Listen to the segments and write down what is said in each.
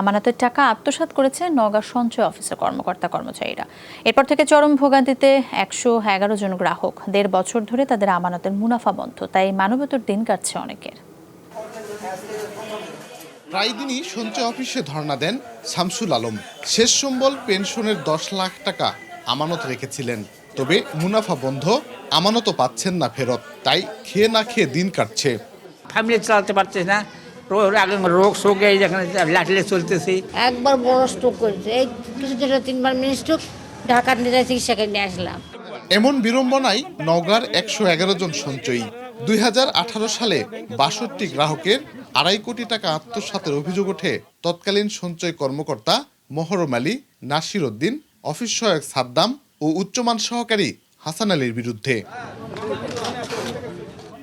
আমানতের টাকা আত্মসাৎ করেছে নগা সঞ্চয় অফিসের কর্মকর্তা কর্মচারীরা। এরপর থেকে চরম ভোগান্তিতে একশো এগারো জন গ্রাহক। দেড় বছর ধরে তাদের আমানতের মুনাফা বন্ধ তাই মানবতর দিন কাটছে অনেকের। প্রায় দিনই সঞ্চয় অফিসে ধর্ণা দেন শামসুল আলম। শেষ সম্বল পেনশনের দশ লাখ টাকা আমানত রেখেছিলেন। তবে মুনাফা বন্ধ আমানতও পাচ্ছেন না ফেরত তাই খেয়ে না খেয়ে দিন কাটছে। ফ্যামিলি চালাতে পারছিস না রোগ শোক যেখানে একবার বড় স্ট্রোক করেছে এই কিছুদিন তিনবার মিনি স্ট্রোক চিকিৎসা আসলাম এমন বিড়ম্বনায় নওগাঁর একশো এগারো জন সঞ্চয়ী দুই হাজার আঠারো সালে বাষট্টি গ্রাহকের আড়াই কোটি টাকা আত্মসাতের অভিযোগ ওঠে তৎকালীন সঞ্চয় কর্মকর্তা মহরম আলী নাসির উদ্দিন অফিস সহায়ক সাদ্দাম ও উচ্চমান সহকারী হাসান আলীর বিরুদ্ধে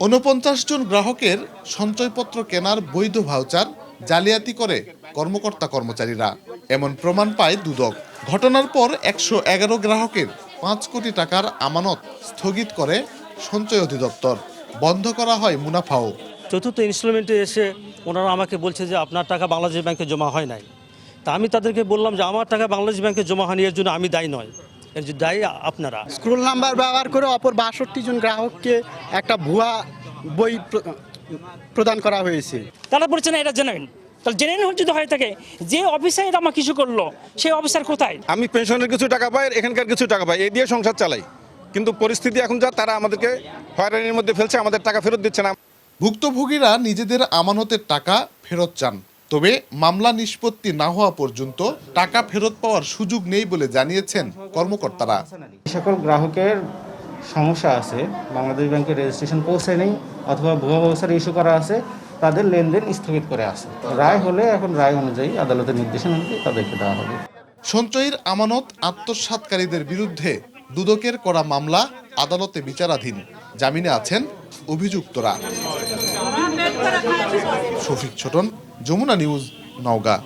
ঊনপঞ্চাশ জন গ্রাহকের সঞ্চয়পত্র কেনার বৈধ ভাউচার জালিয়াতি করে কর্মকর্তা কর্মচারীরা। এমন প্রমাণ পায় দুদক। ঘটনার পর একশো এগারো গ্রাহকের পাঁচ কোটি টাকার আমানত স্থগিত করে সঞ্চয় অধিদপ্তর। বন্ধ করা হয় মুনাফাও। চতুর্থ ইনস্টলমেন্টে এসে ওনারা আমাকে বলছে যে, আপনার টাকা বাংলাদেশ ব্যাংকে জমা হয় নাই। তা আমি তাদেরকে বললাম যে, আমার টাকা বাংলাদেশ ব্যাংকে জমা হয়নি, এর জন্য আমি দায়ী নয়। এর দায়ী আপনারা? স্ক্রোল নাম্বার ব্যবহার করে অপর বাষট্টি জন গ্রাহককে একটা ভুয়া বই প্রদান করা হয়েছে। তারা বলছে না এটা জেনুইন তাহলে জেনুইন যদি হয়ে থাকে যে অফিসার এটা আমার কিছু করল সেই অফিসার কোথায়? আমি পেনশনের কিছু টাকা পাই আর এখানকার কিছু টাকা পাই এই দিয়ে সংসার চালাই। কিন্তু পরিস্থিতি এখন যা তারা আমাদেরকে হয়রানির মধ্যে ফেলছে আমাদের টাকা ফেরত দিচ্ছে না। ভুক্তভোগীরা নিজেদের আমানতের টাকা ফেরত চান। তবে মামলা নিষ্পত্তি না হওয়া পর্যন্ত টাকা ফেরত পাওয়ার সুযোগ নেই বলে জানিয়েছেন কর্মকর্তারা। সকল গ্রাহকের সমস্যা আছে বাংলাদেশ ব্যাংকের রেজিস্ট্রেশন পৌঁছে নেই অথবা ভুয়া ব্যবস্থার ইস্যু করা আছে তাদের লেনদেন স্থগিত করে আছে। রায় হলে এখন রায় অনুযায়ী আদালতের নির্দেশনা অনুযায়ী তাদেরকে দেওয়া হবে। সঞ্চয়ীর আমানত আত্মসাৎকারীদের বিরুদ্ধে দুদকের করা মামলা আদালতে বিচারাধীন। জামিনে আছেন অভিযুক্তরা। শফিক ছোটন যমুনা নিউজ নওগাঁ